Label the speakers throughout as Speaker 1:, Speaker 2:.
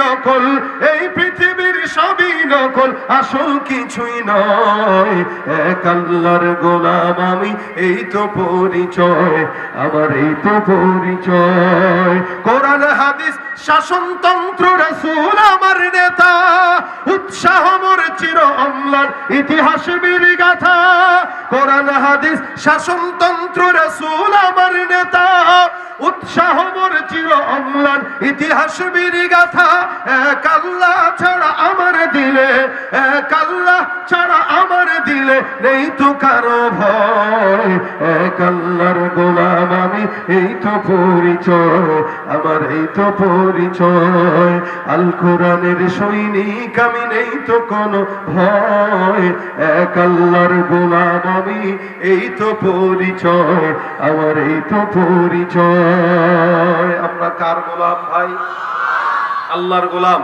Speaker 1: নকল, এই পৃথিবীর সবই নকল, আসল কিছুই নয়। এক আল্লাহর গোলাম আমি, এই তো পরিচয়, আমার এই তো পরিচয়। কোরআন, হাদিস শাসনতন্ত্র রাসূল আমার নেতা। উৎসাহ মোর চির অম্লান, ইতিহাস বীর গাথা কোরআন, হাদিস, শাসনতন্ত্র রাসূল আমার নেতা। উৎসাহ মোর চির অম্লান, ইতিহাস বীর গাথা এক আল্লাহ ছাড়া আমার দিলে, এক আল্লাহ ছাড়া আমার দিলে নেই তো কারও ভয়। এক আল্লাহর গোলাম আমি, এই তো পরিচয়, আমার এই তো পরিচয়। আল কোরআনের সৈনিক, আমি নেই তো কোনো ভয়। এক আল্লাহর গোলাম, আমি এই তো পরিচয়। আমার এই তো পরিচয়। আমরা কার গোলাম ভাই? আল্লাহর গোলাম।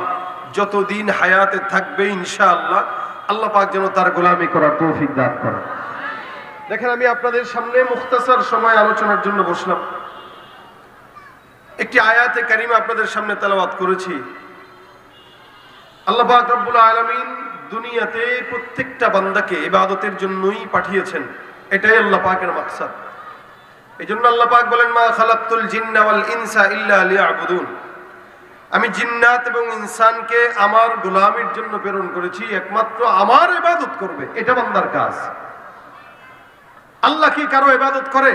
Speaker 1: যতদিন হায়াতে থাকবে ইনশাআল্লাহ, আল্লাহ পাক যেন তার গোলামি করার তৌফিক দান করেন। দেখেন, আমি আপনাদের সামনে মুখতাসার সময় আলোচনার জন্য বসলাম। একটি আয়াতে কারিমা আপনাদের সামনে তেলাওয়াত করেছি। আল্লাহ আলামিন দুনিয়াতে প্রত্যেকটা বান্দাকে ইবাদতের জন্যই পাঠিয়েছেন। এটাই আল্লাহ পাকের মাকসাদ। এই জন্য আল্লাহ পাক বলেন, মা খালাক্তুল জিন্না ইনসা ইল্লা লিয়াবুদুন। আমি জিন্নাত এবং ইনসানকে আমার গোলামির জন্য প্রেরণ করেছি, একমাত্র আমার ইবাদত করবে। এটা বান্দার কাজ। আল্লাহ কি কারও ইবাদত করে?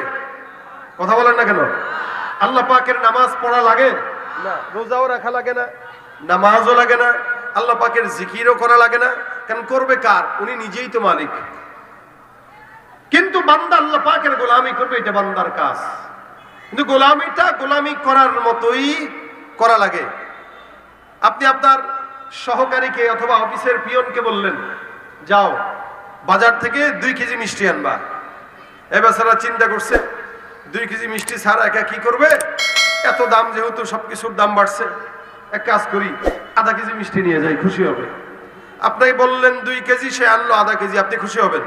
Speaker 1: কথা বলেন না কেন? আল্লাহ পাকের নামাজ পড়া লাগে? না রোজাও রাখা লাগে না। নামাজও লাগে না আল্লাহ পাকের জিকিরও করা লাগে না। কারণ করবে কার? উনি নিজেই তো মালিক। কিন্তু বান্দা আল্লাহ পাকের গোলামি করবে এটা বান্দার কাজ। কিন্তু গোলামিটা গোলামি করার মতোই করা লাগে। আপনি আপনার সহকারীকে অথবা অফিসের পিয়নকে বললেন যাও বাজার থেকে দুই কেজি মিষ্টি আনবা। এবার সারা চিন্তা করছে দুই কেজি মিষ্টি ছাড়া একা কি করবে? এত দাম যেহেতু সবকিছুর দাম বাড়ছে, এক কাজ করি, আধা কেজি মিষ্টি নিয়ে যাই, খুশি হবে। আপনাকে বললেন দুই কেজি, সে আনলো আধা কেজি, আপনি খুশি হবেন।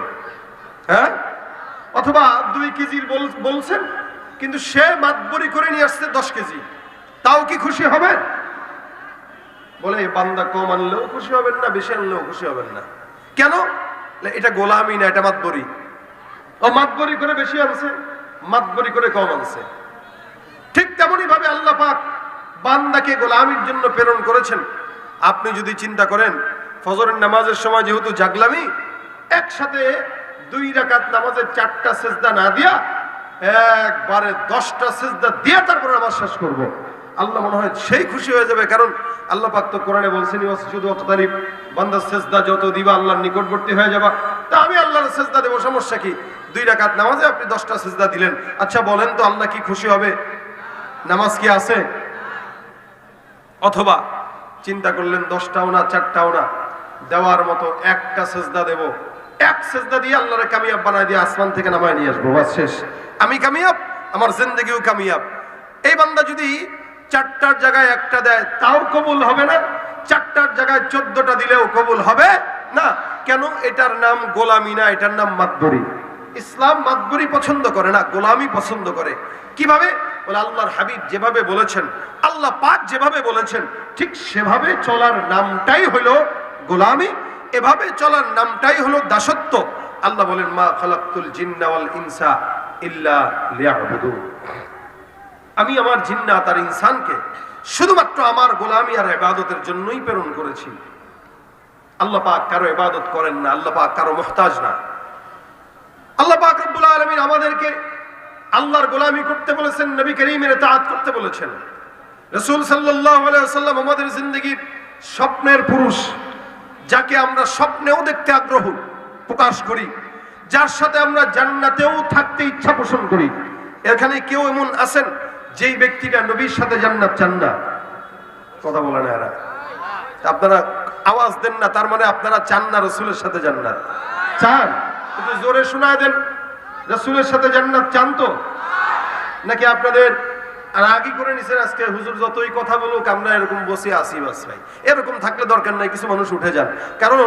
Speaker 1: হ্যাঁ? অথবা দুই কেজির বল- বলছেন, কিন্তু সে মাতবরি করে নিয়ে আসছে দশ কেজি। তাও কি খুশি হবেন বলে বান্দা কম আনলেও খুশি হবেন না, বেশি আনলেও খুশি হবেন না। কেন? এটা গোলামি না, এটা মাতবরি। ও মাতবরি করে বেশি আনছে। মাতবরি করে কম আনছে ঠিক তেমনই ভাবে আল্লাহ পাক বান্দাকে গোলামির জন্য প্রেরণ করেছেন। আপনি যদি চিন্তা করেন, ফজরের নামাজের সময় যেহেতু জাগলামি, একসাথে দুই রাকাত নামাজের চারটা সেজদা না দিয়া একবারে দশটা সেজদা দিয়ে তারপরে নামাজ শেষ করব। আল্লাহ মনে হয় সেই খুশি হয়ে যাবে, কারণ আল্লাহ পাক তো কোরআনে বলছেন শুধু অক্তারিফ বান্দার সেজদা যত দিবা আল্লাহর নিকটবর্তী হয়ে যাবা। তা আমি সেজদা দেবো, সমস্যা কি? দুই রাকাত নামাজে আপনি দশটা সেজদা দিলেন। আচ্ছা বলেন তো আল্লাহ কি খুশি হবে? নামাজ কি আছে? অথবা চিন্তা করলেন দশটাও না, চারটাও না। দেওয়ার মতো একটা সেজদা দেব। এক সেজদা দিয়ে আল্লাহরে কামিয়াব বানায় দিয়ে আসমান থেকে নামায় নিয়ে আসব, বাস শেষ। আমি কামিয়াব, আমার জিন্দগিও কামিয়াব। এই বান্দা যদি চারটার জায়গায় একটা দেয়, তাও কবুল হবে না? চারটার জায়গায় চোদ্দটা দিলেও কবুল হবে না? কেন? এটার নাম গোলামি না, এটার নাম মাতবরি ইসলাম মাতবরি পছন্দ করে না, গোলামি পছন্দ করে। কীভাবে? বলে আল্লাহর হাবিব যেভাবে বলেছেন, আল্লাহ পাক যেভাবে বলেছেন, ঠিক সেভাবে চলার নামটাই হলো গোলামি, এভাবে চলার নামটাই হলো দাসত্ব। আল্লাহ বলেন, মা খালাক্তুল জিন্না ওয়াল ইনসা ইল্লা লিয়াবুদুন। আমি আমার জিন্নাত আর ইনসানকে শুধুমাত্র আমার গোলামি আর ইবাদতের জন্যই প্রেরণ করেছি। আল্লাহ পাক কারও ইবাদত করেন না, আল্লাহ পাক কারও মুহতাজ না। আল্লাহ পাক রব্বুল আলামিন আমাদেরকে আল্লাহর গোলামি করতে বলেছেন, নবী করিমের তাআত করতে বলেছেন। রাসূল সাল্লাল্লাহু আলাইহি ওয়াসাল্লাম আমাদের জিন্দেগির স্বপ্নের পুরুষ, যাকে আমরা স্বপ্নেও দেখতে আগ্রহ প্রকাশ করি, যার সাথে আমরা জান্নাতেও থাকতে ইচ্ছা পোষণ করি। এখানে কেউ এমন আছেন যেই ব্যক্তিটা নবীর সাথে জান্নাত চান না। কথা বলে না এরা। আপনারা আওয়াজ দেন না, তার মানে আপনারা চান না রসুলের সাথে জান্নাত। চান, কিন্তু জোরে শোনায় দেন, রসুলের সাথে জান্নাত চান তো? নাকি আপনাদের, আর আগে করে নিছেন আজকে, হুজুর যতই কথা বলুক, আমরা এরকম বসে আসি বাস ভাই। এরকম থাকলে দরকার নাই, কিছু মানুষ উঠে যান। কারণ,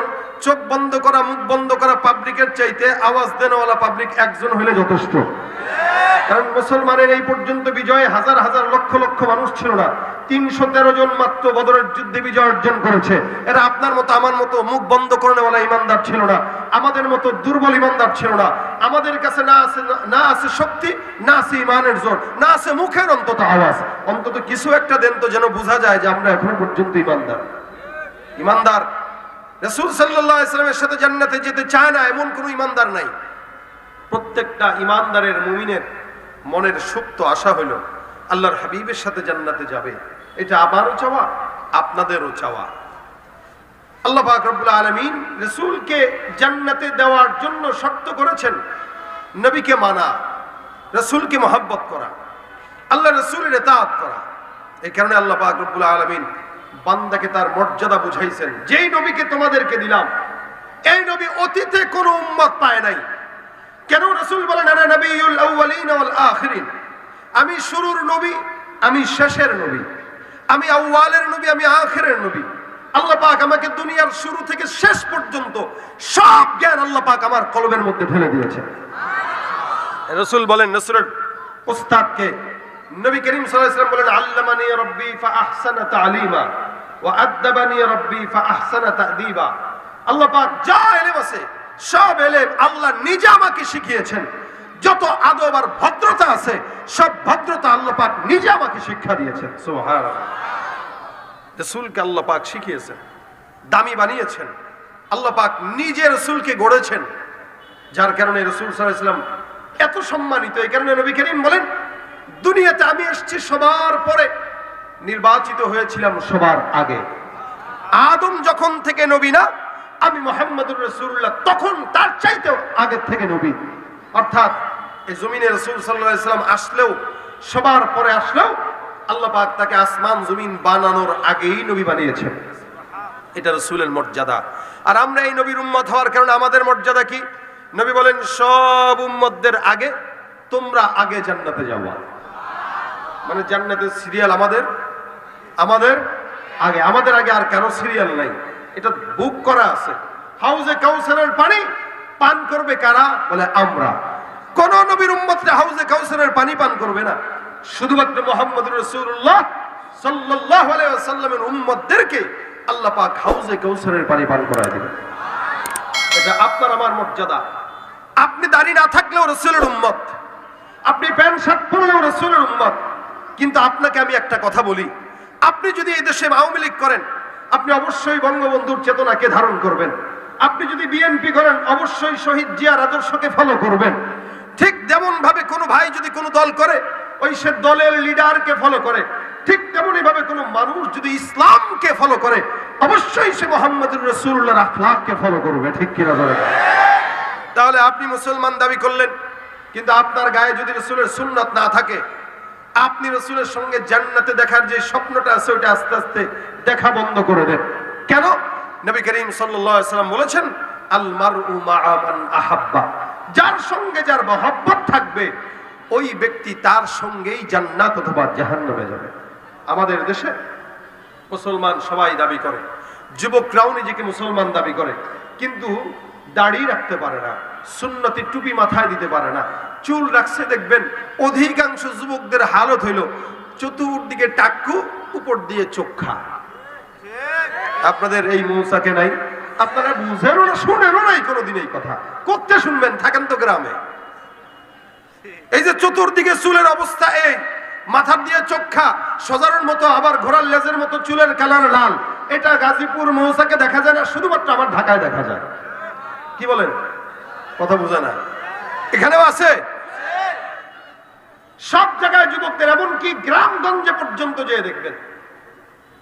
Speaker 1: চোখ বন্ধ করা, মুখ বন্ধ করা পাবলিকের চাইতে আওয়াজ দেনওয়ালা পাবলিক একজন হলে যথেষ্ট। কারণ মুসলমানের এই পর্যন্ত বিজয়ে হাজার হাজার লক্ষ লক্ষ মানুষ ছিল না। তিনশো তেরো জন মাত্র বদরের যুদ্ধে বিজয় অর্জন করেছে। এরা আপনার মতো, আমার মতো মুখ বন্ধ করে নেওয়ালা ইমানদার ছিল না। আমাদের মতো দুর্বল ইমানদার ছিল না। আমাদের কাছে না আছে না আছে শক্তি, না আছে ইমানের জোর, না আছে মুখের অন্তত আওয়াজ। অন্তত কিছু একটা দেন তো যেন বোঝা যায় যে আমরা এখনও পর্যন্ত ইমানদার। ইমানদার। রসুল সাল্লাহ ইসলামের সাথে জান্নাতে যেতে চায় না, এমন কোনো ইমানদার নাই। প্রত্যেকটা ইমানদারের, মুমিনের মনের সুপ্ত আশা হইল, আল্লাহর হাবিবের সাথে জান্নাতে যাবে। এটা আমারও চাওয়া, আপনাদেরও চাওয়া। আল্লাহ পাক রব্বুল আলামিন রসুলকে জান্নাতে দেওয়ার জন্য শর্ত করেছেন, নবীকে মানা, রসুলকে মহাব্বত করা আল্লাহ রসুলের এতাত করা। এই কারণে আল্লাহ পাক রব্বুল আলামিন বান্দাকে তার মর্যাদা বুঝাইছেন, যেই নবীকে তোমাদেরকে দিলাম, এই নবী অতীতে কোনো উম্মত পায় নাই। কেন রসুল বলেন আনা ওয়াল আমি শুরুর নবী আমি শেষের নবী আমি আউয়ালের নবী আমি আখিরের নবী। আল্লাহ পাক আমাকে দুনিয়ার শুরু থেকে শেষ পর্যন্ত সব জ্ঞান আল্লাহ পাক আমার কলবের মধ্যে ঢেলে দিয়েছে রসুল বলেন রসুলের উস্তাদকে নবী করিম সাল্লাল্লাহু বলেন আল্লামানি রাব্বি ফাআহসানা তালিমা ওয়া আদ্দাবানি রাব্বি ফাআহসানা তাদিবা আল্লাহ পাক যা ইলম আছে সব ইলম আল্লাহ নিজে আমাকে শিখিয়েছেন। যত আদব আর ভদ্রতা আছে সব ভদ্রতা আল্লাহ পাক নিজে আমাকে শিক্ষা দিয়েছেন। রসুলকে আল্লাহ পাক শিখিয়েছেন দামি বানিয়েছেন। আল্লাহ পাক নিজে রসুলকে গড়েছেন। যার কারণে রসুল সাল্লাম এত সম্মানিত এই কারণে নবী করিম বলেন দুনিয়াতে আমি এসেছি সবার পরে। নির্বাচিত হয়েছিলাম সবার আগে। আদম যখন থেকে নবী না আমি মোহাম্মদুর রসুল্লাহ তখন তার চাইতেও আগের থেকে নবী। অর্থাৎ এই জমিনে রসুল সাল্লাহ ইসলাম আসলেও, সবার পরে আসলেও আল্লাহ পাক তাকে আসমান, জমিন বানানোর আগেই নবী বানিয়েছেন। এটা রসুলের মর্যাদা। আর আমরা এই নবীর উম্মত হওয়ার কারণে আমাদের মর্যাদা কি? নবী বলেন, সব উম্মতদের আগে তোমরা আগে জান্নাতে যাওয়া মানে জান্নাতের সিরিয়াল আমাদের? আমাদের? আগে। আমাদের আগে আর কারও সিরিয়াল নাই। এটা বুক করা আছে। হাউজে কাউসারের পানি পান করবে কারা? বলে আমরা। কোন নবীর উম্মতরা হাউজে কাউসারের পানি পান করবে না। শুধুমাত্র মোহাম্মদ রসুল্লাহ সাল্লাহ আলাইসাল্লামের উম্মতদেরকে আল্লাহ পাক হাউজে কাউসারের পানি পান করায় দিবেন। এটা আপনার, আমার মর্যাদা। আপনি দাঁড়িয়ে না থাকলেও রসুলের উম্মত। আপনি প্যান্ট, শার্ট পরলেও রসুলের উম্মত। কিন্তু আপনাকে আমি একটা কথা বলি। আপনি যদি এই দেশে আওয়ামী লীগ করেন আপনি অবশ্যই বঙ্গবন্ধুর চেতনাকে ধারণ করবেন। আপনি যদি বিএনপি করেন, অবশ্যই শহীদ জিয়ার আদর্শকে ফলো করবেন। ঠিক যেমন ভাবে কোনো ভাই যদি কোনো দল করে, ওই সে দলের লিডারকে ফলো করে। ঠিক তেমনই ভাবে কোনো মানুষ যদি ইসলামকে ফলো করে, অবশ্যই সে মোহাম্মদুর রসুল্লাহ আখলাককে ফলো করবে। ঠিক কিনা ধরে তাহলে আপনি মুসলমান দাবি করলেন, কিন্তু আপনার গায়ে যদি রসুলের সুন্নত না থাকে আপনি রসুলের সঙ্গে জান্নাতে দেখার যে স্বপ্নটা আছে, ওইটা আস্তে আস্তে দেখা বন্ধ করে দেন। কেন? নবী করিম সাল্লাম বলেছেন আলমার আহাব্বা। যার সঙ্গে যার মহব্বত থাকবে, ওই ব্যক্তি তার সঙ্গেই জান্নাত অথবা জাহান্নামে যাবে। আমাদের দেশে মুসলমান সবাই দাবি করে, যুবকরাও নিজেকে মুসলমান দাবি করে। কিন্তু দাড়ি রাখতে পারে না, সুন্নতি টুপি মাথায় দিতে পারে না, চুল রাখছে দেখবেন অধিকাংশ যুবকদের হালত হইল চতুর্দিকে টাক্কু, উপর দিয়ে চোখা আপনাদের এই মৌসাকে নাই? আপনারা বুঝেনও না, শুনেনও নাই কোনোদিন এই কথা। করতে শুনবেন, থাকেন তো গ্রামে। এই যে চতুর্দিকে চুলের অবস্থা এই মাথার দিয়ে চোখা সজারুর মতো আবার ঘোড়ার লেজের মতো চুলের কালার লাল। এটা গাজীপুর মৌসাকে দেখা যায় না, শুধুমাত্র আমার ঢাকায় দেখা যায়। কি বলেন? কথা বোঝা না। এখানেও আছে? সব জায়গায় যুবকদের, এমনকি গ্রামগঞ্জে পর্যন্ত যেয়ে দেখবেন।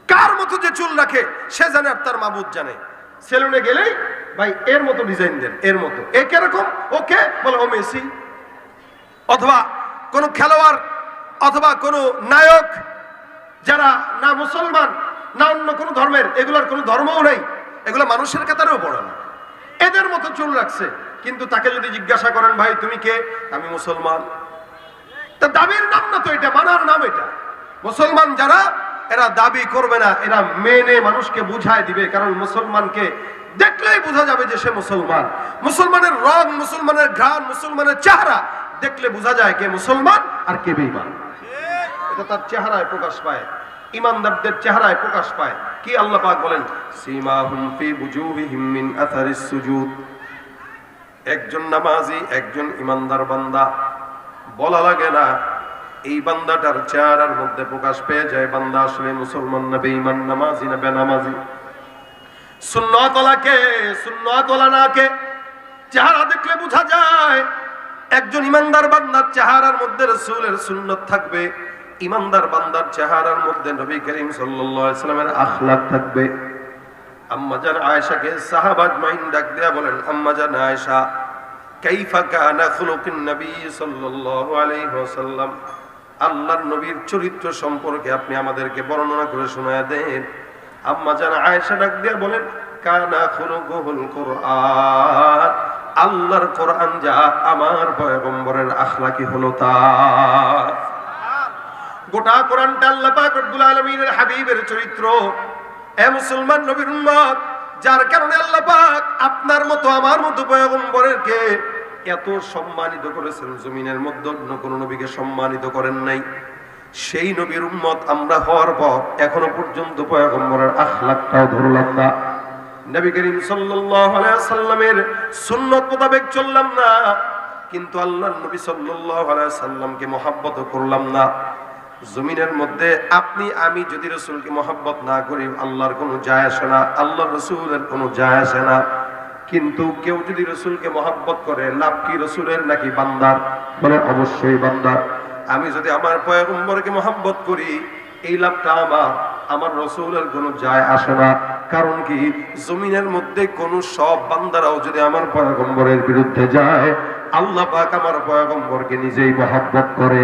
Speaker 1: কার মতো যে চুল রাখে, সে জানে আর তার মাবুদ জানে। সেলুনে গেলেই, ভাই, এর মতো ডিজাইন দেন, এর মতো। এ কীরকম? ওকে, বলে, ও মেসি। অথবা কোন খেলোয়াড়, অথবা কোন নায়ক, যারা না মুসলমান, না অন্য কোনো ধর্মের, এগুলোর কোনো ধর্মও নেই। এগুলো মানুষের কাতারেও পড়ে না। এদের মতো চুল রাখছে কিন্তু তাকে যদি জিজ্ঞাসা করেন, ভাই, তুমি কে? আমি মুসলমান। তা দাবির নাম না তো এটা, মানার নাম এটা। মুসলমান যারা, এরা দাবি করবে না, এরা মেনে মানুষকে বুঝায় দিবে, কারণ মুসলমানকে দেখলেই বোঝা যাবে যে সে মুসলমান। মুসলমানের রং, মুসলমানের ঘ্রাণ, মুসলমানের চেহারা দেখলে বোঝা যায় কে মুসলমান আর কে বেঈমান। এটা তার চেহারায় প্রকাশ পায়। ইমানদারদের চেহারায় প্রকাশ পায়। কি আল্লাহ পাক বলেন? সীমাহুম ফি বুজুহিহিম মিন আথারিস সুজুদ। একজন নামাজি, একজন ইমানদার বান্দা। বলা লাগে না, এই বান্দাটার চেহারার মধ্যে প্রকাশ পেয়ে যায়, বান্দা আসলে মুসলমান না বেঈমান, নামাজি না বেনামাজি। সুন্নতলাকে সুন্নতলা নাকে চেহারা দেখলে বোঝা যায়, একজন ইমানদার বান্দার চেহারার মধ্যে রসুলের সুন্নত থাকবে। ইমানদার বান্দার চেহারার মধ্যে নবী করিম সাল্লামের আখলাক থাকবে। আম্মা জান আয়েশাকে সাহাবাজ মাইন ডাক দেয়া বলেন, আম্মা জান আয়েশা, কাইফা কানা খুলুকিন নবী আল্লাহর নবীর চরিত্র সম্পর্কে আপনি আমাদেরকে বর্ণনা করে শোনায় দেন। আম্মা জান আয়েশা ডাক দেয়া বলেন, কানা খুলুকুল কুরআন, আল্লাহর কোরআন যা আমার পয়গম্বরের আখলাকি হলো তা। গোটা কোরআনটা আল্লাহ পাক রব্বুল আলামিনের হাবিবের চরিত্র। এ মুসলমান নবীর উম্মত, যার কারণে আল্লাহ পাক আপনার মতো, আমার মতো পয়গম্বরেরকে এত সম্মানিত করেছেন জমিনের মধ্যে অন্য কোন নবীকে সম্মানিত করেন নাই। সেই নবীর উম্মত আমরা হওয়ার পর এখনও পর্যন্ত পয়গম্বরের আখলাকটাও ধরলাম না। নবী করিম সাল্লাল্লাহু আলাইহি সাল্লামের সুন্নত মোতাবেক চললাম না, কিন্তু আল্লাহর নবী সাল্লাল্লাহু আলাইহি সাল্লামকে মহাব্বত করলাম না। জমিনের মধ্যে আপনি, আমি যদি রসুলকে মহাব্বত না করি, আল্লাহর কোনো যায় আসে না, আল্লাহর রসুলের কোনো যায় আসে না। কিন্তু কেউ যদি রসুলকে মহাব্বত করে, লাভ কি রসুলের নাকি বান্দার? বলে, অবশ্যই বান্দার। আমি যদি আমার পয়গম্বরকে মহাব্বত করি, এই লাভটা আমার আমার রসুলের কোনো যায় আসে না। কারণ কি, জমিনের মধ্যে কোন সব বান্দারাও যদি আমার পয়গম্বরের বিরুদ্ধে যায়, আল্লাহ পাক আমার পয়গম্বরকে নিজেই মহাব্বত করে।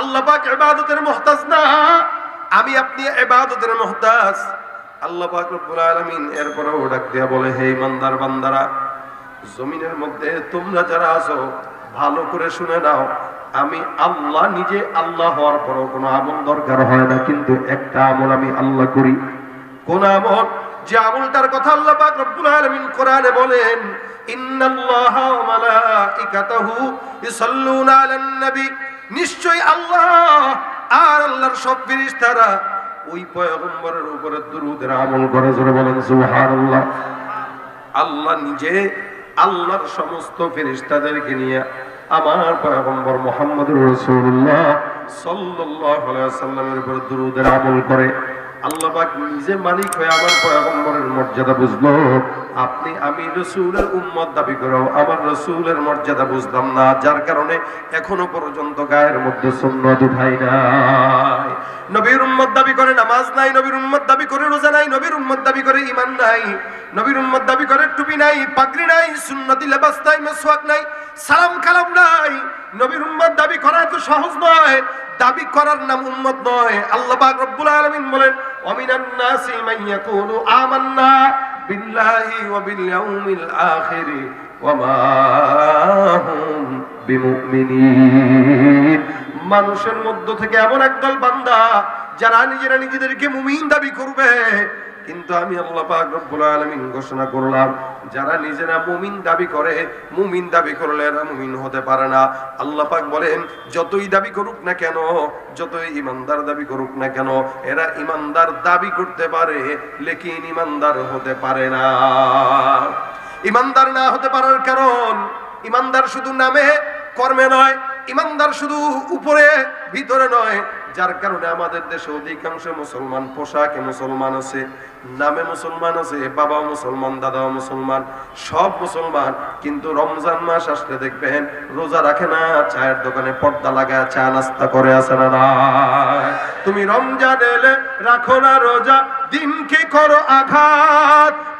Speaker 1: আল্লাহ পাক ইবাদতের মুহতাজ না। আমি আপনি ইবাদতের মুহতাজ। আল্লাহ পাক রব্বুল আলামিন এরপরেও ডাক দিয়া বলে, হে ইমানদার বান্দারা, জমিনের মধ্যে তোমরা যারা আছো, ভালো করে শুনে নাও। আমি আল্লাহ নিজে আল্লাহ হওয়ার পরও কোনো আমল দরকার হয় না, কিন্তু একটা আমল আমি আল্লাহ করি। কোন আমল? যে আমলটার কথা আল্লাহ পাক রব্বুল আলামিন কোরআনে বলেন, ইন্নাল্লাহা ওয়া মালাইকাতাহু ইসাল্লুনা আলান নবী নিশ্চয় আল্লাহ আর আল্লাহর সব ফেরেশতারা ওই পয়গম্বরের উপরে দুরূদের আমল করে, জোরে বলেন, সুবহানাল্লাহ। আল্লাহ নিজে আল্লাহর সমস্ত ফেরেশতাদেরকে নিয়ে আমার পয়গম্বর মুহাম্মদুর রাসূলুল্লাহ সাল্লাল্লাহু ওয়াসাল্লামের উপর দুরূদের আমল করে। আল্লাহ পাক নিজে মালিক হয়ে আমার পয়গম্বরের মর্যাদা বুঝলো। আপনি, আমি রসুলের উম্মত দাবি করেও আমার রসুলের মর্যাদা বুঝলাম না, যার কারণে এখনও পর্যন্ত গায়ের মধ্যে সুন্নত উঠাই নাই। নবীর উম্মত দাবি করে নামাজ নাই, নবীর উম্মত দাবি করে রোজা নাই, নবীর উম্মত দাবি করে ইমান নাই, নবীর উম্মত দাবি করে টুপি নাই, পাগড়ি নাই, সুন্নতি লেবাস নাই, মেসওয়াক নাই, সালাম কালাম নাই, নবীর উম্মত দাবি করা এত সহজ নয়, দাবি করার নাম উম্মত নয়। আল্লাহ পাক রব্বুল আলামিন বলেন ওমিনান নাসি ইয়াকুলু আমান্না। ইয়াউমিল আখির ওয়া মা হুম বিমুমিনিন। মানুষের মধ্য থেকে এমন একদল বান্দা যারা নিজেরা নিজেদেরকে মুমিন দাবি করবে কিন্তু আমি আল্লাহ পাক রব্বুল আলামিন ঘোষণা করলাম, যারা নিজেরা মুমিন দাবি করে, মুমিন দাবি করলে এরা মুমিন হতে পারে না। আল্লাহ পাক বলেন, যতই দাবি করুক না কেন, যতই ইমানদার দাবি করুক না কেন, এরা ইমানদার দাবি করতে পারে, লেকিন ইমানদার হতে পারে না। ইমানদার না হতে পারার কারণ, ইমানদার শুধু নামে, কর্মে নয়, ইমানদার শুধু উপরে, ভিতরে নয় যার কারণে আমাদের দেশে অধিকাংশ মুসলমান পোশাকে মুসলমান আছে, নামে মুসলমান আছে বাবা মুসলমান, দাদাও মুসলমান, সব মুসলমান। কিন্তু রমজান মাস আসলে দেখবেন, রোজা রাখে না, চায়ের দোকানে পর্দা লাগায়, চা নাস্তা করে আসে না। তুমি রমজান এলে রাখো না রোজা, দিনকে করো আঘাত।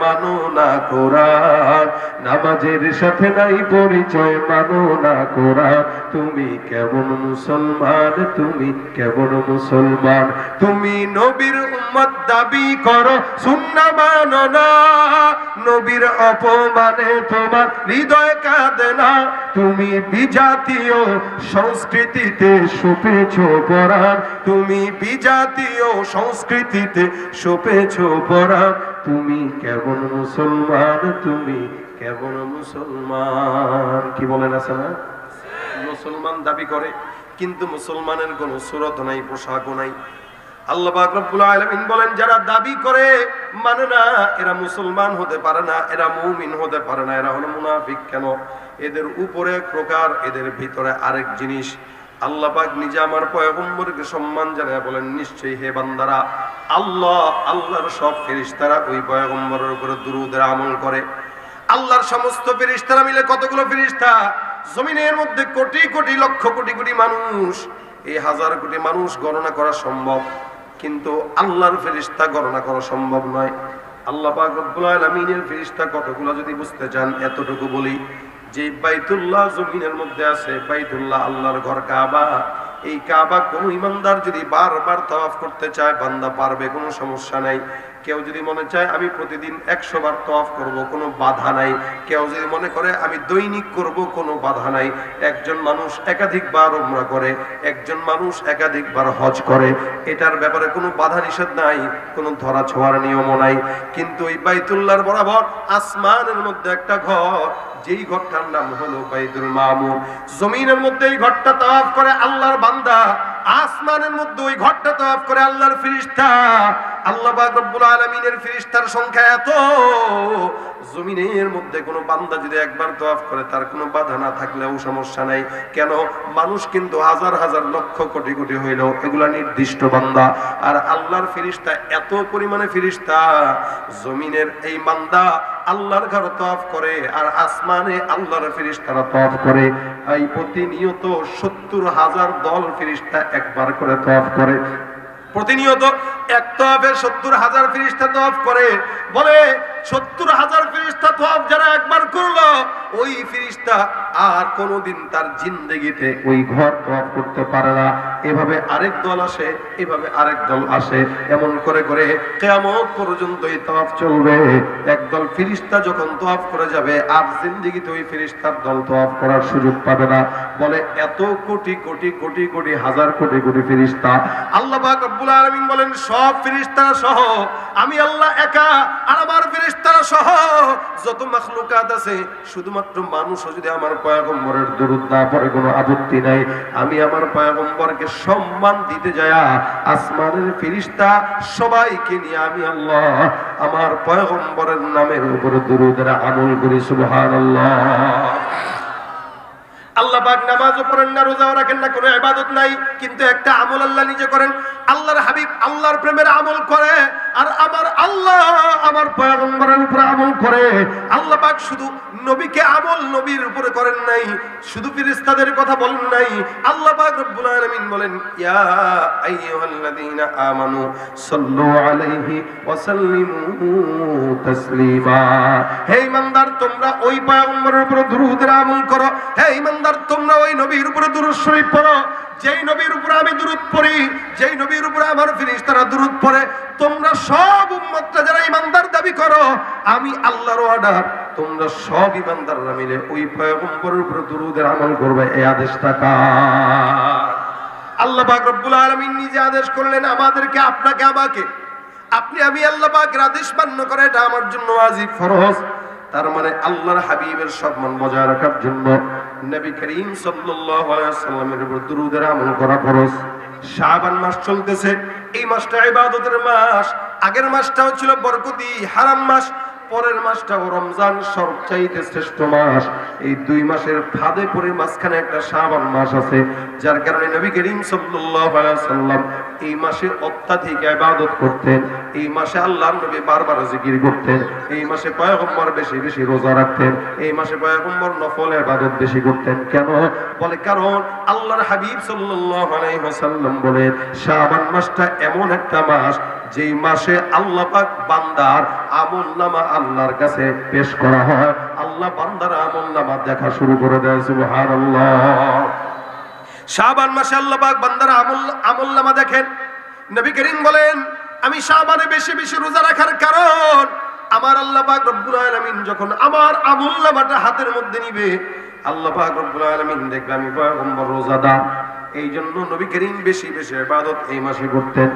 Speaker 1: মানো না কোরআন। নামাজের সাথে নাই পরিচয় মানো না কোরআন। তুমি কেমন মুসলমান, তুমি কেমন মুসলমান। তুমি নবীর উম্মত দাবি করো, সুন্না মানো না। নবীর অপমানে তোমার হৃদয় কাঁদে না। তুমি বিজাতীয় সংস্কৃতিতে সুপেছ তুমি বিজাতীয় সংস্কৃতিতে সুপেছ তুমি কেমন মুসলমান, তুমি কেমন মুসলমান? কি বলেন আছে না? মুসলমান দাবি করে, কিন্তু মুসলমানের কোন সুরত নাই, পোশাকও নাই। আল্লাহ বলেন, যারা দাবি করে মানে না, এরা মুসলমান হতে পারে না, এরা মুমিন হতে পারে না, এরা মুনাফিক কেন? এদের উপরে প্রকার, এদের ভিতরে আরেক জিনিস আল্লাহ পাক নিজে আমার পয়গম্বরকে সম্মান জানায় বলেন, নিশ্চয়ই হে বান্দারা, আল্লাহ, আল্লাহর সব ফেরিস্তারা ওই পয়গম্বরের উপরে দুরুদের আমল করে। আল্লাহর সমস্ত ফেরিস্তারা মিলে কতগুলো ফেরিস্তা জমিনের মধ্যে কোটি কোটি, লক্ষ, কোটি কোটি মানুষ। এই হাজার কোটি মানুষ গণনা করা সম্ভব, কিন্তু আল্লাহর ফেরিস্তা গণনা করা সম্ভব নয়। আল্লাহ পাক আলামিনের ফেরিস্তা কতগুলো যদি বুঝতে চান, এতটুকু বলি। যে বাইতুল্লাহ জমিনের মধ্যে আছে, বাইতুল্লাহ আল্লাহর ঘর কাবা, এই কাবা কোন ইমানদার যদি বারবার তাওয়াফ করতে চায়, বান্দা পারবে, কোনো সমস্যা নাই। কেউ যদি মনে চায়, আমি প্রতিদিন একশো বার তফ করব, কোনো বাধা নাই। কেউ যদি মনে করে, আমি দৈনিক করব, কোনো বাধা নাই। একজন মানুষ একাধিকবার উমরা করে, একজন মানুষ একাধিকবার হজ করে, এটার ব্যাপারে কোনো বাধা নিষেধ নাই, কোনো ধরা ছোঁয়ার নিয়মও নাই। কিন্তু এই বাইতুল্লাহর বরাবর আসমানের মধ্যে একটা ঘর, যেই ঘরটার নাম হলো বাইতুল মামুর জমিনের মধ্যে এই ঘরটা তাওয়াফ করে আল্লাহর বান্দা আসমানের মধ্যে ওই ঘরটা তাওয়াফ করে আল্লাহর ফেরেশতা আল্লাহ রব্বুল আলামিনের ফেরেশতার সংখ্যা এত, জমিনের মধ্যে কোনো বান্দা যদি একবার তাওয়াফ করে, তার কোনো বাধা না থাকলেও সমস্যা নাই। কেন? মানুষ কিন্তু হাজার হাজার লক্ষ কোটি কোটি হইল এগুলা নির্দিষ্ট বান্দা। আর আল্লাহর ফেরেশতা এত পরিমাণে ফেরেশতা জমিনের এই বান্দা আল্লাহর ঘর তফ করে, আর আসমানে আল্লাহর ফেরেশতারা তফ করে। এই প্রতিনিয়ত সত্তর হাজার দল ফিরিস্তা একবার করে তফ করে। প্রতিনিয়ত এক তফে সত্তর হাজার ফিরিস্তা তফ করে। বলে সত্তর হাজার ফিরিস্তা তফ যারা একবার করল, ওই ফিরিস্তা আর কোনোদিন তার জিন্দগিতে ওই ঘর তফ করতে পারে না। এভাবে আরেক দল আসে, এভাবে আরেক দল আসে। এমন করে করে কেমন পর্যন্ত এই তফ চলবে। একদল ফিরিস্তা যখন তফ করে যাবে, আর জিন্দগিতে ওই ফিরিস্তার দল তফ করার সুযোগ পাবে না। বলে এত কোটি কোটি কোটি কোটি, হাজার কোটি কোটি ফিরিস্তা আল্লাহ বলেন, সব ফেরেশতারা সহ আমি আল্লাহ একা, আর আমার সহ যত আছে, শুধুমাত্র যদি আমার পয়গম্বরের না পড়ে, কোনো আপত্তি নাই। আমি আমার সম্মান দিতে যায়া আসমানের ফেরিস্তা সবাইকে নিয়ে আমি আল্লাহ আমার পয়গম্বরের নামের উপরে দরুদের আমল করি, সুবহানাল্লাহ। আল্লাহ নামাজও পড়েন না, রোজাও রাখেন না, কোনো ইবাদত নাই। কিন্তু একটা আমল আল্লাহ নিজে করেন। আল্লাহর হাবিব আল্লাহর প্রেমের আমল করে আর আমার আল্লাহ আমার পয়গম্বরের উপরে আমল করে। শুধু নবীকে আমল নবীর উপরে করেন নাই, শুধু কথা বলেন নাই। আল্লাহ রব্বুল বলেন, ইয়া আইয়ুহাল্লাযীনা আমানু সাল্লু আলাইহি ওয়া সাল্লিমু তাসলিমা। হে তোমরা ওই পয়গম্বরের উপরে দুরূদের আমল করো। হে ইমানদার তোমরা ওই নবীর উপরে দুরূদ শরীফ পড়ো। যেই নবীর উপরে আমি দুরূদ পড়ি, যেই নবীর উপরে আমার ফিরিস তারা দুরূদ পড়ে, তোমরা সব উম্মতরা যারা ইমানদার দাবি করো, আমি আল্লাহর অর্ডার তোমরা সব ইমানদাররা মিলে ওই পয়গম্বরের উপরে দুরূদের আমল করবে। এই আদেশটা কার? আল্লাহ পাক রব্বুল আলামিন নিজে আদেশ করলেন, আমাদেরকে, আপনাকে, আমাকে। আপনি, আমি আল্লাহ পাকের আদেশ মান্য করে, এটা আমার জন্য ওয়াজিব, ফরজ। তার মানে আল্লাহর হাবিবের সম্মান বজায় রাখার জন্য নবী করিম সাল্লাল্লাহু আলাইহি সাল্লামের উপর দুরুদের আমল করা ফরজ। শাবান মাস চলতেছে, এই মাসটা ইবাদতের মাস। আগের মাসটাও ছিল বরকতি, হারাম মাস। পরের মাসটাও রমজান সবচাইতে শ্রেষ্ঠ মাস। এই দুই মাসের ফাঁদে পরে মাঝখানে একটা শাবান মাস আছে, যার কারণে নবী করিম আলাইহি সাল্লাম এই মাসে অত্যাধিক ইবাদত করতেন। এই মাসে আল্লাহর নবী বারবার জিকির করতেন। এই মাসে পয়গম্বর বেশি বেশি রোজা রাখতেন। এই মাসে পয়গম্বর নফল ইবাদত বেশি করতেন। কেন? বলে কারণ আল্লাহর হাবিব সাল্লাল্লাহু আলাইহি ওয়াসাল্লাম বলেন, শাবান মাসটা এমন একটা মাস যেই মাসে আল্লাহ পাক বান্দার আমল নামা আল্লাহর কাছে পেশ করা হয়, আল্লাহ বান্দার আমল নামা দেখা শুরু করে দেয়, সুবহানাল্লাহ। শাবান মাসে আল্লাহ পাক বান্দার আমল আমল নামা দেখেন। নবী করিম বলেন, আমি শাবানে বেশি বেশি রোজা রাখার কারণ, আমার আল্লাহ পাক রব্বুল আলামিন যখন আমার আমল নামাটা হাতের মধ্যে নিবে, আল্লাহ পাক রব্বুল আলামিন দেখবে, আমি পয়গম্বর রোজাদার। এই জন্য নবী করিম বেশি বেশি ইবাদত এই মাসে করতেন।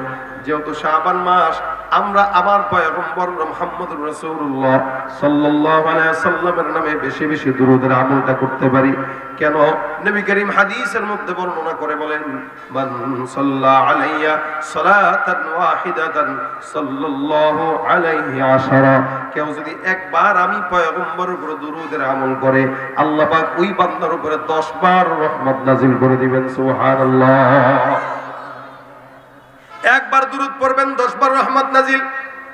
Speaker 1: যেহেতু শাবান মাস, আমরা আমার পয়গম্বর মুহাম্মদুর রাসূলুল্লাহ সাল্লাল্লাহু সাল্লামের নামে বেশি বেশি দুরূদের আমলটা করতে পারি। কেন? নবী করিম হাদিসের মধ্যে বর্ণনা করে বলেন, মান সাল্লা আলাইয়া সালাতান ওয়াহিদাতান সাল্লাল্লাহু আলাইহি আশারা। কেউ যদি একবার আমি পয়গম্বরের উপরে দুরূদের আমল করে, আল্লাহ পাক ওই বান্দার উপরে 10 বার রহমত নাজিল করে দিবেন, সুবহানাল্লাহ। একবার দূরত পড়বেন, দশবার রহমত নাজিল।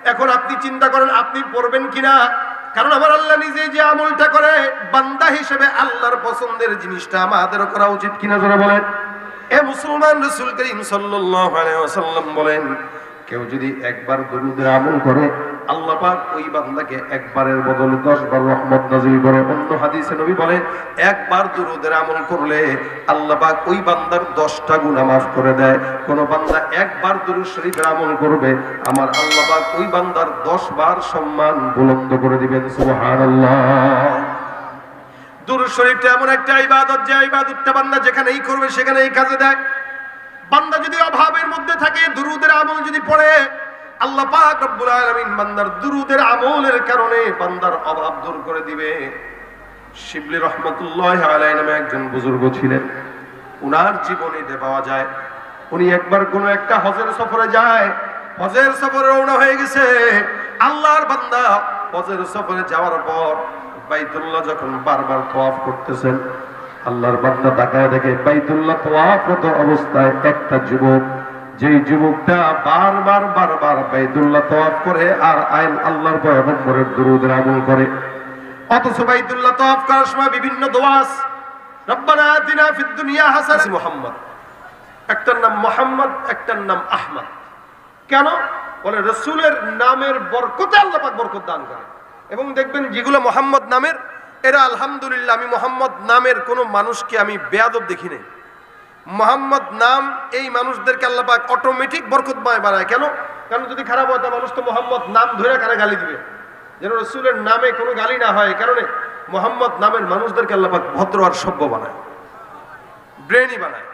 Speaker 1: এখন আপনি চিন্তা করেন, আপনি পড়বেন কিনা? কারণ আমার আল্লাহ নিজে যে আমলটা করে, বান্দা হিসেবে আল্লাহর পছন্দের জিনিসটা আমাদের করা উচিত কিনা করে বলেন। এ মুসলমান রসুল করিম সাল্লাম বলেন কেউ যদি একবার দরুদের আমল করে, আল্লাহ পাক ওই বান্দাকে একবারের বদলে দশ বার রহমত নাজিল করে। অন্য হাদিসে নবী বলেন, একবার দুরুদের আমল করলে আল্লাহ পাক ওই বান্দার দশটা গুনাহ মাফ করে দেয়। কোন বান্দা একবার দুরুদ শরীফের আমল করবে, আমার আল্লাহ পাক ওই বান্দার দশ বার সম্মান বুলন্দ করে দিবেন, সুবহানাল্লাহ। দুরুদ শরীফটা এমন একটা ইবাদত, যে ইবাদতটা বান্দা যেখানেই করবে সেখানেই কাজে দেয়। বান্দা যদি অভাবের মধ্যে থাকে, দুরুদের আমল যদি পড়ে, আল্লাহ পাক রব্বুল আলামিন বান্দার দুরুদের আমলের কারণে বান্দার অভাব দূর করে দিবে। শিবলি রহমতুল্লাহ আলাই নামে একজন বুজুর্গ ছিলেন। উনার জীবনীতে পাওয়া যায়, উনি একবার কোন একটা হজের সফরে যায়, হজের সফরে রওনা হয়ে গেছে। আল্লাহর বান্দা হজের সফরে যাওয়ার পর বাইতুল্লাহ যখন বারবার তোয়াফ করতেছেন আল্লাহর বান্দা তাকায় দেখে বাইতুল্লাহ তোয়াফরত অবস্থায় একটা যুবক, যেই যুবকটা বারবার বারবার বাইতুল্লাহ তোয়াফ করে আর আইন আল্লাহর পয়গম্বরের দুরুদের আমল করে। অথচ বাইতুল্লাহ তোয়াফ করার সময় বিভিন্ন দোয়াস রব্বানা আতিনা ফিদ দুনিয়া হাসান মুহাম্মদ। একটার নাম মোহাম্মদ, একটার নাম আহমদ। কেন? বলে রসুলের নামের বরকতে আল্লাহ পাক বরকত দান করে। এবং দেখবেন যেগুলো মোহাম্মদ নামের এরা আলহামদুলিল্লাহ, আমি মোহাম্মদ নামের কোনো মানুষকে আমি বেয়াদব দেখি নাই। মোহাম্মদ নাম এই মানুষদেরকে আল্লাহ পাক অটোমেটিক বরকতময় বানায় কেন? কারণ যদি খারাপ হয়, তা মানুষ তো মোহাম্মদ নাম ধরে কারে গালি দিবে। যেন রসুলের নামে কোনো গালি না হয় কারণে মোহাম্মদ নামের মানুষদেরকে আল্লাহ পাক ভদ্র আর সভ্য বানায় ব্রেনই বানায়।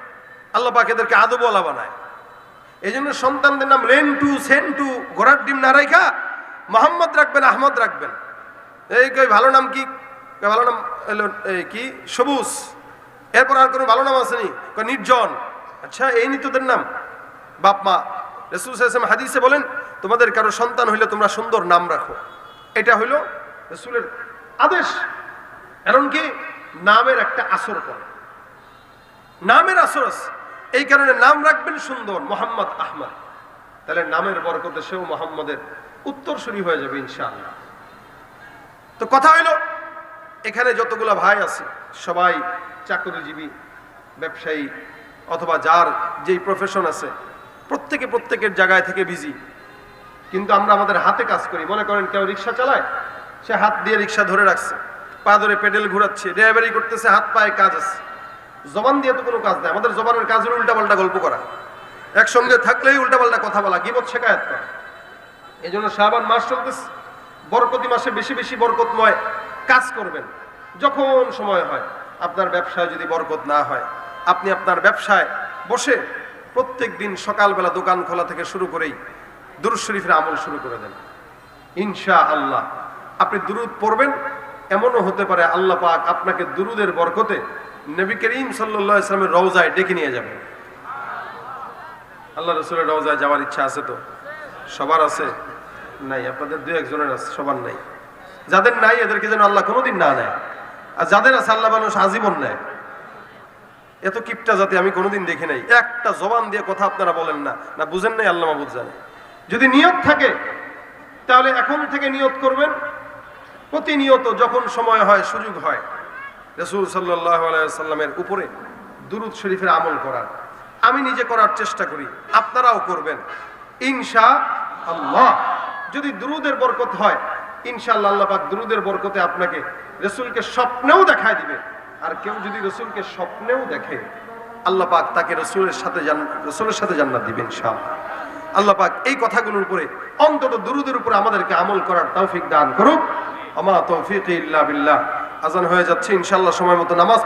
Speaker 1: আল্লাহ পাক এদেরকে আদবলা বানায়। এই জন্য সন্তানদের নাম রেন টু সেন টু ঘোড়ার ডিম না রাখা মোহাম্মদ রাখবেন, আহমদ রাখবেন। এই ভালো নাম কি? ভালো নাম কি? সবুজ। এরপর আর কোনো ভালো নাম আসেনি। নির্জন। আচ্ছা এই নি তোদের নাম? বাপ, মা। রসুল সাল্লাম হাদিসে বলেন, তোমাদের কারও সন্তান হইলে তোমরা সুন্দর নাম রাখো। এটা হইল রসুলের আদেশ। এমনকি নামের একটা আসর করে নামের আসর এই কারণে নাম রাখবেন সুন্দর, মোহাম্মদ আহমদ। তাহলে নামের বরকতে সেও মোহাম্মদের উত্তর উত্তরসূরি হয়ে যাবে ইনশাআল্লাহ। তো কথা হইল এখানে যতগুলো ভাই আছে, সবাই চাকরিজীবী, ব্যবসায়ী, অথবা যার যেই প্রফেশন আছে, প্রত্যেকে প্রত্যেকের জায়গায় থেকে বিজি কিন্তু আমরা আমাদের হাতে কাজ করি। মনে করেন কেউ রিক্সা চালায়, সে হাত দিয়ে রিক্সা ধরে রাখছে। পা ধরে পেডেল ঘুরাচ্ছে, ড্রাইভারি করতেছে, হাত পায়ে কাজ আছে। জবান দিয়ে তো কোনো কাজ নেই। আমাদের জবানের কাজ হলো উল্টাপাল্টা গল্প করা। একসঙ্গে থাকলেই উল্টাপাল্টা কথা বলা, গিবত শেখায়ত করা। এই জন্য শাহবান মাস চলতেছে। বরকতি মাসে বেশি বেশি বরকতময় কাজ করবেন। যখন সময় হয়, আপনার ব্যবসায় যদি বরকত না হয়, আপনি আপনার ব্যবসায় বসে প্রত্যেক দিন সকালবেলা দোকান খোলা থেকে শুরু করেই দুরুদ শরীফের আমল শুরু করে দেন। ইনশা আল্লাহ আপনি দুরুদ পড়বেন, এমনও হতে পারে আল্লাহ পাক আপনাকে দুরুদের বরকতে নবী করিম সাল্লাহ ইসলামের রওজায় ডেকে নিয়ে যাবেন। আল্লাহ রসুলের রওজায় যাওয়ার ইচ্ছা আছে তো? সবার আছে? নাই, আপনাদের দু একজনের আছে, সবার নাই। যাদের নাই, এদেরকে যেন আল্লাহ কোনোদিন না নেয়। আর যাদের আছে, আল্লাহ মানুষ আজীবন নেয়। এত কিপটা জাতি আমি কোনোদিন দেখি নাই। একটা জবান দিয়ে কথা আপনারা বলেন না। না, বুঝেন নাই, আল্লাহ মাহবুদ জানে। যদি নিয়ত থাকে, তাহলে এখন থেকে নিয়ত করবেন। প্রতিনিয়ত যখন সময় হয়, সুযোগ হয়, রসুল সাল্লাহ সাল্লামের উপরে দুরুদ শরীফের আমল করার। আমি নিজে করার চেষ্টা করি, আপনারাও করবেন। ইনশা আল্লাহ। যদি দুরুদের বরকত হয় ইনশাআল্লাহ আল্লাহাক দুরুদের বরকতে আপনাকে রসুলকে স্বপ্নেও দেখায় দিবে। আর কেউ যদি রসুলকে স্বপ্নেও দেখে, আল্লাহ পাক তাকে রসুলের সাথে রসুলের সাথে জান্নাত দিবেন ইনশাল আল্লাহ পাক এই কথাগুলোর উপরে, অন্তত দুরুদের উপরে আমাদেরকে আমল করার তৌফিক দান করুক। আমা তৌফিক ইল্লা বিল্লাহ। আজান হয়ে যাচ্ছে ইনশাল্লাহ সময় মতো নামাজ